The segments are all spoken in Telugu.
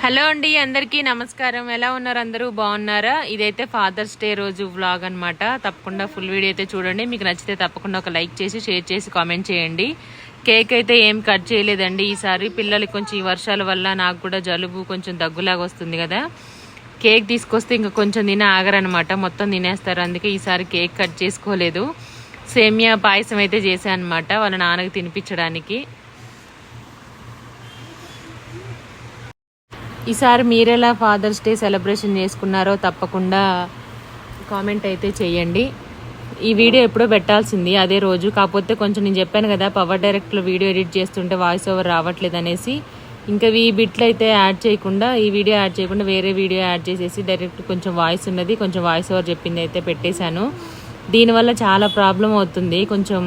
హలో అండి అందరికీ నమస్కారం. ఎలా ఉన్నారు అందరూ? బాగున్నారా? ఇదైతే ఫాదర్స్ డే రోజు వ్లాగ్ అనమాట తప్పకుండా ఫుల్ వీడియో అయితే చూడండి. మీకు నచ్చితే తప్పకుండా ఒక లైక్ చేసి షేర్ చేసి కామెంట్ చేయండి. కేక్ అయితే ఏం కట్ చేయలేదండి. ఈసారి పిల్లలకి కొంచెం ఈ వర్షాల వల్ల నాకు కూడా జలుబు కొంచెం దగ్గులాగా వస్తుంది కదా. కేక్ తీసుకొస్తే ఇంకా కొంచెం తిన ఆగరనమాట మొత్తం తినేస్తారు. అందుకే ఈసారి కేక్ కట్ చేసుకోలేదు. సేమియా పాయసం అయితే చేశాను అనమాట వాళ్ళ నాన్నకి తినిపించడానికి. ఈసారి మీరెలా ఫాదర్స్ డే సెలబ్రేషన్ చేసుకున్నారో తప్పకుండా కామెంట్ అయితే చేయండి. ఈ వీడియో ఎప్పుడో పెట్టాల్సింది అదే రోజు. కాకపోతే కొంచెం నేను చెప్పాను కదా పవర్ డైరెక్ట్లో వీడియో ఎడిట్ చేస్తుంటే వాయిస్ ఓవర్ రావట్లేదు అనేసి. ఇంకా ఈ బిట్లు అయితే యాడ్ చేయకుండా ఈ వీడియో యాడ్ చేయకుండా వేరే వీడియో యాడ్ చేసేసి డైరెక్ట్ కొంచెం వాయిస్ ఉన్నది కొంచెం వాయిస్ ఓవర్ చెప్పింది అయితే పెట్టేశాను. దీనివల్ల చాలా ప్రాబ్లం అవుతుంది. కొంచెం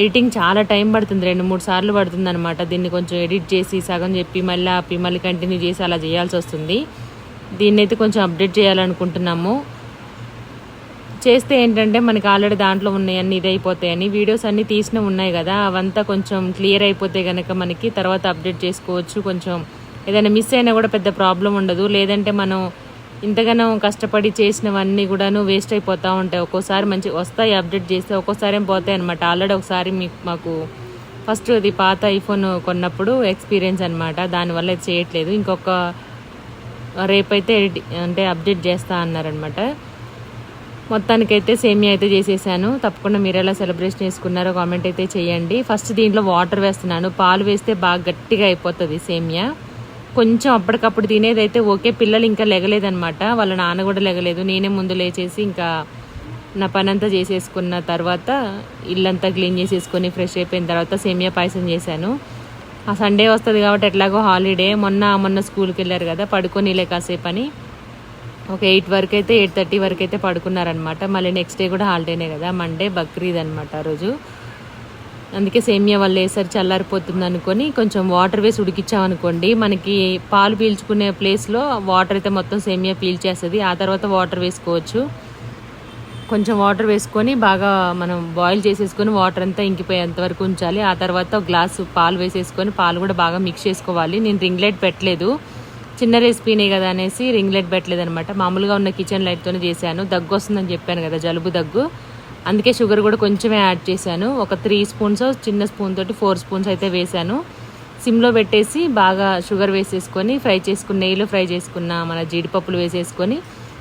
ఎడిటింగ్ చాలా టైం పడుతుంది రెండు మూడు సార్లు పడుతుంది అనమాట దీన్ని కొంచెం ఎడిట్ చేసి సగం చెప్పి మళ్ళీ ఆపి మళ్ళీ కంటిన్యూ చేసి అలా చేయాల్సి వస్తుంది. దీన్ని అయితే కొంచెం అప్డేట్ చేయాలనుకుంటున్నాము. చేస్తే ఏంటంటే మనకి ఆల్రెడీ దాంట్లో ఉన్నాయన్నీ ఇది అయిపోతాయని వీడియోస్ అన్నీ తీసిన ఉన్నాయి కదా అవంతా కొంచెం క్లియర్ అయిపోతే కనుక మనకి తర్వాత అప్డేట్ చేసుకోవచ్చు. కొంచెం ఏదైనా మిస్ అయినా కూడా పెద్ద ప్రాబ్లం ఉండదు. లేదంటే మనం ఇంతగానో కష్టపడి చేసినవన్నీ కూడాను వేస్ట్ అయిపోతూ ఉంటాయి. ఒక్కోసారి మంచి వస్తాయి అప్డేట్ చేస్తే ఒక్కోసారి ఏం పోతాయి అనమాట ఆల్రెడీ ఒకసారి మీకు మాకు ఫస్ట్ అది పాత ఐఫోన్ కొన్నప్పుడు ఎక్స్పీరియన్స్ అనమాట దానివల్ల ఇది చేయట్లేదు. ఇంకొక రేపైతే అంటే అప్డేట్ చేస్తా అన్నారనమాట మొత్తానికైతే సేమియా అయితే చేసేసాను. తప్పకుండా మీరు ఎలా సెలబ్రేషన్ చేసుకున్నారో కామెంట్ అయితే చేయండి. ఫస్ట్ దీంట్లో వాటర్ వేస్తున్నాను. పాలు వేస్తే బాగా గట్టిగా అయిపోతుంది సేమియా. కొంచెం అప్పటికప్పుడు తినేదైతే ఓకే పిల్లలు ఇంకా లెగలేదనమాట వాళ్ళ నాన్న కూడా లెగలేదు. నేనే ముందు లేచేసి ఇంకా నా పని అంతా చేసేసుకున్న తర్వాత ఇల్లంతా క్లీన్ చేసేసుకొని ఫ్రెష్ అయిపోయిన తర్వాత సేమియా పాయసం చేశాను. ఆ సండే వస్తుంది కాబట్టి ఎట్లాగో హాలిడే. మొన్న మొన్న స్కూల్కి వెళ్ళారు కదా పడుకొని లే కాసేపు అని ఒక ఎయిట్ వరకు అయితే ఎయిట్ థర్టీ వరకు అయితే పడుకున్నారనమాట మళ్ళీ నెక్స్ట్ డే కూడా హాలిడేనే కదా మండే బక్రీద్ అనమాట ఆ రోజు. అందుకే సేమియా వాళ్ళు వేసారి చల్లారిపోతుంది అనుకొని కొంచెం వాటర్ వేసి ఉడికిచ్చామనుకోండి మనకి పాలు పీల్చుకునే ప్లేస్లో వాటర్ అయితే మొత్తం సేమియా పీల్చేస్తుంది. ఆ తర్వాత వాటర్ వేసుకోవచ్చు. కొంచెం వాటర్ వేసుకొని బాగా మనం బాయిల్ చేసేసుకొని వాటర్ అంతా ఇంకిపోయేంత వరకు ఉంచాలి. ఆ తర్వాత గ్లాసు పాలు వేసేసుకొని పాలు కూడా బాగా మిక్స్ చేసుకోవాలి. నేను రింగ్లైట్ పెట్టలేదు. చిన్న రెసిపీనే కదా అనేసి రింగ్లైట్ పెట్టలేదు అనమాట మామూలుగా ఉన్న కిచెన్ లైట్తోనే చేశాను. దగ్గు వస్తుందని చెప్పాను కదా జలుబు దగ్గు. అందుకే షుగర్ కూడా కొంచెమే యాడ్ చేశాను. ఒక త్రీ స్పూన్స్ చిన్న స్పూన్ తోటి ఫోర్ స్పూన్స్ అయితే వేశాను. సిమ్లో పెట్టేసి బాగా షుగర్ వేసేసుకొని ఫ్రై చేసుకున్న నెయ్యిలో ఫ్రై చేసుకున్న మన జీడిపప్పులు వేసేసుకొని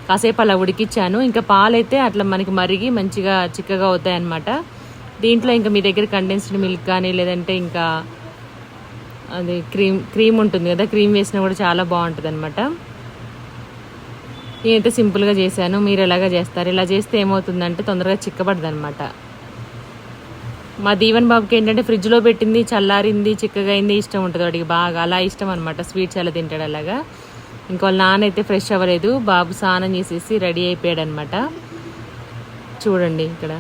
కాసేపు అలా ఉడికిచ్చాను. ఇంకా పాలైతే అట్లా మనకి మరిగి మంచిగా చిక్కగా అవుతాయి అన్నమాట దీంట్లో ఇంకా మీ దగ్గర కండెన్స్డ్ మిల్క్ కానీ లేదంటే ఇంకా అది క్రీమ్ క్రీమ్ ఉంటుంది కదా క్రీమ్ వేసినా కూడా చాలా బాగుంటుంది అనమాట నేనైతే సింపుల్గా చేశాను. మీరు ఎలాగా చేస్తారు? ఇలా చేస్తే ఏమవుతుందంటే తొందరగా చిక్కబడదు అనమాట మా దీవెన్ బాబుకి ఏంటంటే ఫ్రిడ్జ్లో పెట్టింది చల్లారింది చిక్కగా అయింది ఇష్టం ఉంటుంది వాడికి బాగా. అలా ఇష్టం అనమాట స్వీట్స్ అలా తింటాడు అలాగా. ఇంకా వాళ్ళ నాన్న అయితే ఫ్రెష్ అవ్వలేదు. బాబు స్నానం చేసేసి రెడీ అయిపోయాడు అనమాట చూడండి ఇక్కడ.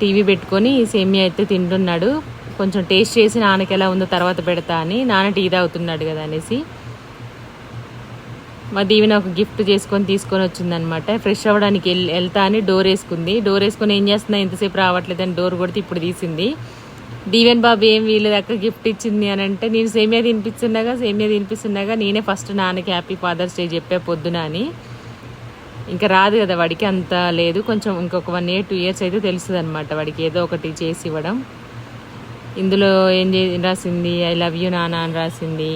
టీవీ పెట్టుకొని సేమియా అయితే తింటున్నాడు. కొంచెం టేస్ట్ చేసి నాన్నకి ఎలా ఉందో తర్వాత పెడతా అని. నాన్న టీ తాగుతున్నాడు కదా అనేసి. మా దీవెన ఒక గిఫ్ట్ చేసుకొని తీసుకొని వచ్చిందనమాట. ఫ్రెష్ అవ్వడానికి వెళ్ళి వెళ్తా అని డోర్ వేసుకుంది. డోర్ వేసుకొని ఏం చేస్తున్నా ఎంతసేపు రావట్లేదని డోర్ కొడితే ఇప్పుడు తీసింది. దీవెన్ బాబు ఏం వీళ్ళది అక్క గిఫ్ట్ ఇచ్చింది అని అంటే నేను సేమియా తినిపిస్తున్నాగా సేమియా తినిపిస్తున్నాగా నేనే ఫస్ట్ నాన్నకి హ్యాపీ ఫాదర్స్ డే చెప్పే పొద్దున అని. ఇంకా రాదు కదా వాడికి అంత లేదు. కొంచెం ఇంకొక వన్ ఇయర్ టూ ఇయర్స్ అయితే తెలుస్తుంది అనమాట వాడికి ఏదో ఒకటి చేసి ఇవ్వడం. ఇందులో ఏం చే రాసింది? ఐ లవ్ యూ నాన్న అని రాసింది.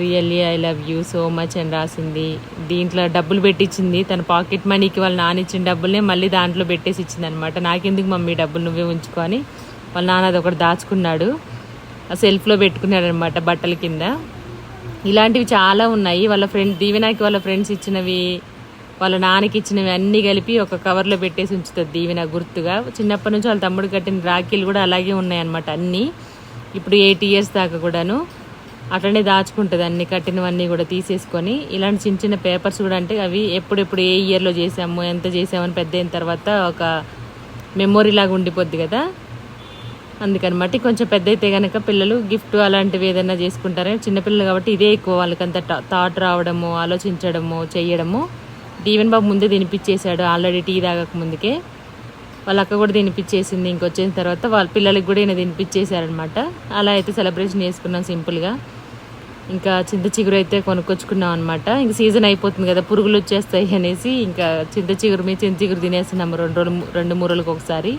Really I love you so much అని రాసింది. దీంట్లో డబ్బులు పెట్టించింది. తన పాకెట్ మనీకి వాళ్ళ నాన్న ఇచ్చిన డబ్బుల్నే మళ్ళీ దాంట్లో పెట్టేసి ఇచ్చింది అనమాట నాకెందుకు మమ్మీ డబ్బులు నువ్వే ఉంచుకొని వాళ్ళ నాన్న అది ఒకటి దాచుకున్నాడు. ఆ సెల్ఫ్లో పెట్టుకున్నాడు అనమాట బట్టల కింద. ఇలాంటివి చాలా ఉన్నాయి. వాళ్ళ ఫ్రెండ్ దీవెనాకి వాళ్ళ ఫ్రెండ్స్ ఇచ్చినవి వాళ్ళ నాన్నకి ఇచ్చినవి అన్నీ కలిపి ఒక కవర్లో పెట్టేసి ఉంచుతుంది దీవెన గుర్తుగా. చిన్నప్పటి నుంచి వాళ్ళ తమ్ముడు కట్టిన రాఖీలు కూడా అలాగే ఉన్నాయన్నమాట అన్నీ. ఇప్పుడు ఎయిట్ ఇయర్స్ దాకా కూడాను. అట్లనే దాచుకుంటుంది అన్ని కట్టినవన్నీ కూడా తీసేసుకొని. ఇలాంటి చిన్న చిన్న పేపర్స్ కూడా అంటే అవి ఎప్పుడెప్పుడు ఏ ఇయర్లో చేసాము ఎంత చేసామని పెద్ద అయిన తర్వాత ఒక మెమొరీ లాగా ఉండిపోద్ది కదా. అందుకనమాట కొంచెం పెద్ద అయితే కనుక పిల్లలు గిఫ్ట్ అలాంటివి ఏదైనా చేసుకుంటారు. చిన్నపిల్లలు కాబట్టి ఇదే ఎక్కువ వాళ్ళకంత థాట్ రావడము ఆలోచించడము చేయడము దీవెన్ బాబు ముందే తినిపించేశాడు ఆల్రెడీ టీ తాగక ముందుకే. వాళ్ళ అక్క కూడా తినిపించేసింది ఇంకొచ్చిన తర్వాత వాళ్ళ పిల్లలకి కూడా ఈయన తినిపించేశారనమాట అలా అయితే సెలబ్రేషన్ చేసుకున్నాం సింపుల్గా. ఇంకా చింత చిగురు అయితే కొనుక్కొచ్చుకున్నాం అనమాట ఇంక సీజన్ అయిపోతుంది కదా పురుగులు వచ్చేస్తాయి అనేసి ఇంకా చింత చిగురు మీద చింత చిగురు తినేస్తున్నాము రెండు రోజులు రెండు మూడు రోజులకు ఒకసారి.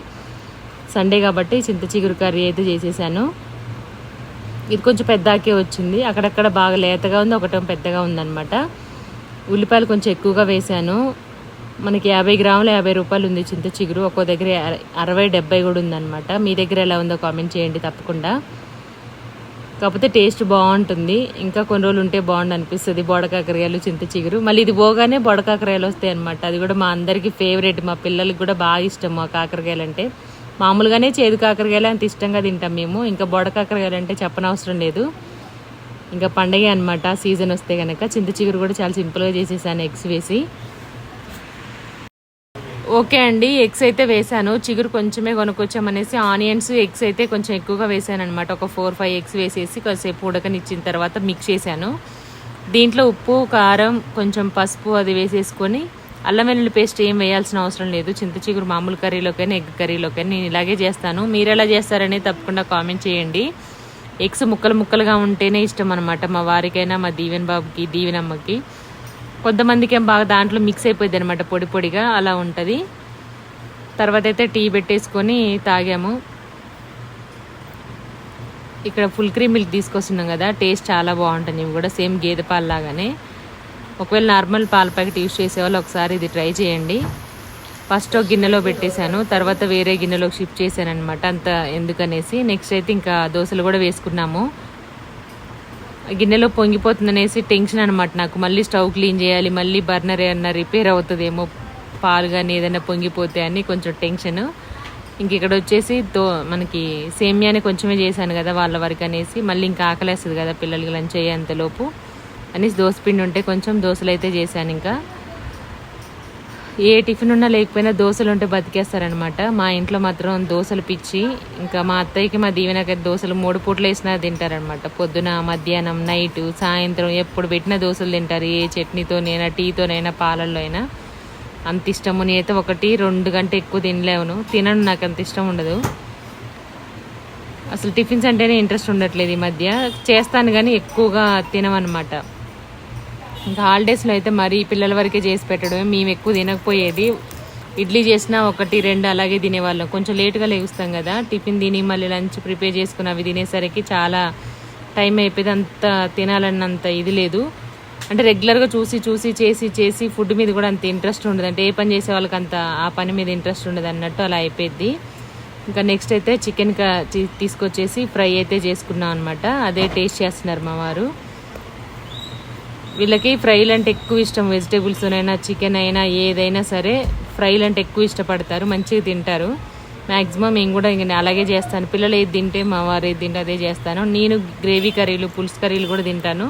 సండే కాబట్టి చింత చిగురు కర్రీ అయితే చేసేసాను. ఇది కొంచెం పెద్దాకే వచ్చింది. అక్కడక్కడ బాగా లేతగా ఉంది ఒకటం పెద్దగా ఉందన్నమాట. ఉల్లిపాయలు కొంచెం ఎక్కువగా వేశాను మనకి యాభై గ్రాములు యాభై రూపాయలు ఉంది చింత చిగురు. ఒక్కో దగ్గర అరవై డెబ్బై కూడా ఉందన్నమాట. మీ దగ్గర ఎలా ఉందో కామెంట్ చేయండి తప్పకుండా. కాకపోతే టేస్ట్ బాగుంటుంది. ఇంకా కొన్ని రోజులు ఉంటే బాగుండు అనిపిస్తుంది. బొడకాకరకాయలు చింత చిగురు. మళ్ళీ ఇది పోగానే బొడకాకరకాయలు వస్తాయి అనమాట అది కూడా మా అందరికీ ఫేవరెట్ మా పిల్లలకి కూడా బాగా ఇష్టం మా కాకరకాయలు అంటే. మామూలుగానే చేదు కాకరకాయలు అంత ఇష్టంగా తింటాం మేము. ఇంకా బొడకాకరకాయలు అంటే చెప్పనవసరం లేదు. ఇంకా పండగే అనమాట సీజన్ వస్తే కనుక చింత చిగురు కూడా చాలా సింపుల్గా చేసేసాను ఎగ్స్ వేసి. ఓకే అండి ఎగ్స్ అయితే వేసాను చిగురు కొంచెమే కొనుక్కొచ్చామనేసి ఆనియన్స్ ఎగ్స్ అయితే కొంచెం ఎక్కువగా వేసాను అనమాట ఒక ఫోర్ ఫైవ్ ఎగ్స్ వేసేసి కాసేపు ఉడకనిచ్చిన తర్వాత మిక్స్ చేశాను. దీంట్లో ఉప్పు కారం కొంచెం పసుపు అది వేసేసుకొని అల్లం వెల్లుల్లి పేస్ట్ ఏం వేయాల్సిన అవసరం లేదు. చింత చిగురు మామూలు కర్రీలోకైనా ఎగ్ కర్రీలోకైనా నేను ఇలాగే చేస్తాను. మీరు ఎలా చేస్తారని తప్పకుండా కామెంట్ చేయండి. ఎగ్స్ ముక్కలు ముక్కలుగా ఉంటేనే ఇష్టం అనమాట మా వారికైనా మా దీవెన్ బాబుకి దీవెనమ్మకి. కొంతమందికి ఏం బాగా దాంట్లో మిక్స్ అయిపోయింది అనమాట పొడి పొడిగా అలా ఉంటుంది. తర్వాత అయితే టీ పెట్టేసుకొని తాగాము. ఇక్కడ ఫుల్ క్రీమ్ మిల్క్ తీసుకొస్తున్నాం కదా టేస్ట్ చాలా బాగుంటుంది. ఇవి కూడా సేమ్ గేదె పాలు లాగానే. ఒకవేళ నార్మల్ పాల ప్యాకెట్ యూస్ చేసేవాళ్ళు ఒకసారి ఇది ట్రై చేయండి. ఫస్ట్ ఒక గిన్నెలో పెట్టేశాను తర్వాత వేరే గిన్నెలోకి షిఫ్ట్ చేశాను అనమాట అంత ఎందుకనేసి. నెక్స్ట్ అయితే ఇంకా దోశలు కూడా వేసుకున్నాము. గిన్నెలో పొంగిపోతుందనేసి టెన్షన్ అనమాట నాకు. మళ్ళీ స్టవ్ క్లీన్ చేయాలి మళ్ళీ బర్నర్ ఏమన్నా రిపేర్ అవుతుందేమో పాలు కానీ ఏదైనా పొంగిపోతే అని కొంచెం టెన్షన్. ఇంక ఇక్కడ వచ్చేసి తో మనకి సేమియాని కొంచెమే చేశాను కదా వాళ్ళ వరకు అనేసి మళ్ళీ ఇంకా ఆకలేస్తుంది కదా పిల్లలకి లంచ్ అయ్యేంతలోపు అనేసి దోశ పిండి ఉంటే కొంచెం దోశలు అయితే చేశాను ఇంకా. ఏ టిఫిన్ ఉన్నా లేకపోయినా దోశలు ఉంటే బతికేస్తారనమాట మా ఇంట్లో మాత్రం దోశలు పిచ్చి ఇంకా మా అత్తయ్యకి మా దీవెనకి దోశలు మూడు పూటలు వేసినా తింటారనమాట పొద్దున మధ్యాహ్నం నైట్ సాయంత్రం ఎప్పుడు పెట్టిన దోశలు తింటారు. ఏ చట్నీతోనైనా టీతోనైనా పాలల్లో అయినా అంత ఇష్టము. నేనైతే ఒకటి రెండు గంట ఎక్కువ తినలేవును. తినను నాకు అంత ఇష్టం ఉండదు. అసలు టిఫిన్స్ అంటేనే ఇంట్రెస్ట్ ఉండట్లేదు ఈ మధ్య. చేస్తాను కానీ ఎక్కువగా తినమనమాట ఇంకా హాలిడేస్లో అయితే మరీ పిల్లల వరకే చేసి పెట్టడమే. మేము ఎక్కువ తినకపోయేది. ఇడ్లీ చేసినా ఒకటి రెండు అలాగే తినేవాళ్ళం. కొంచెం లేట్గా లేగుస్తాం కదా. టిఫిన్ తిని మళ్ళీ లంచ్ ప్రిపేర్ చేసుకుని అవి తినేసరికి చాలా టైం అయిపోయింది. అంత తినాలన్నంత ఇది లేదు. అంటే రెగ్యులర్గా చూసి చూసి చేసి చేసి ఫుడ్ మీద కూడా అంత ఇంట్రెస్ట్ ఉండదు. అంటే ఏ పని చేసే వాళ్ళకి అంత ఆ పని మీద ఇంట్రెస్ట్ ఉండదు అన్నట్టు అలా అయిపోయింది ఇంకా నెక్స్ట్ అయితే చికెన్ తీసుకొచ్చేసి ఫ్రై అయితే చేసుకున్నాం అనమాట అదే టేస్ట్ చేస్తున్నారు మా వారు. వీళ్ళకి ఫ్రైలు అంటే ఎక్కువ ఇష్టం. వెజిటేబుల్స్ అయినా చికెన్ అయినా ఏదైనా సరే ఫ్రైలు అంటే ఎక్కువ ఇష్టపడతారు. మంచిగా తింటారు. మ్యాక్సిమం నేను కూడా ఇంక అలాగే చేస్తాను. పిల్లలు ఏది తింటే మా వారు ఏది తింటే అదే చేస్తాను. నేను గ్రేవీ కర్రీలు పులుసు కర్రీలు కూడా తింటాను.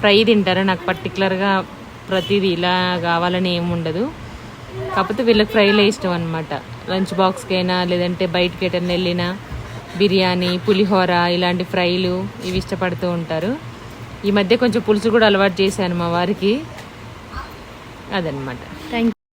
ఫ్రై తింటారు. నాకు పర్టికులర్గా ప్రతిదీ ఇలా కావాలని ఏమి ఉండదు. కాకపోతే వీళ్ళకి ఫ్రైలే ఇష్టం అనమాట లంచ్ బాక్స్కైనా లేదంటే బయటకి ఎటన్నా వెళ్ళినా బిర్యానీ పులిహోర ఇలాంటి ఫ్రైలు ఇవి ఇష్టపడుతూ ఉంటారు. ఈ మధ్య కొంచెం పులుసు కూడా అలవాటు చేశాను మా వారికి. అదనమాట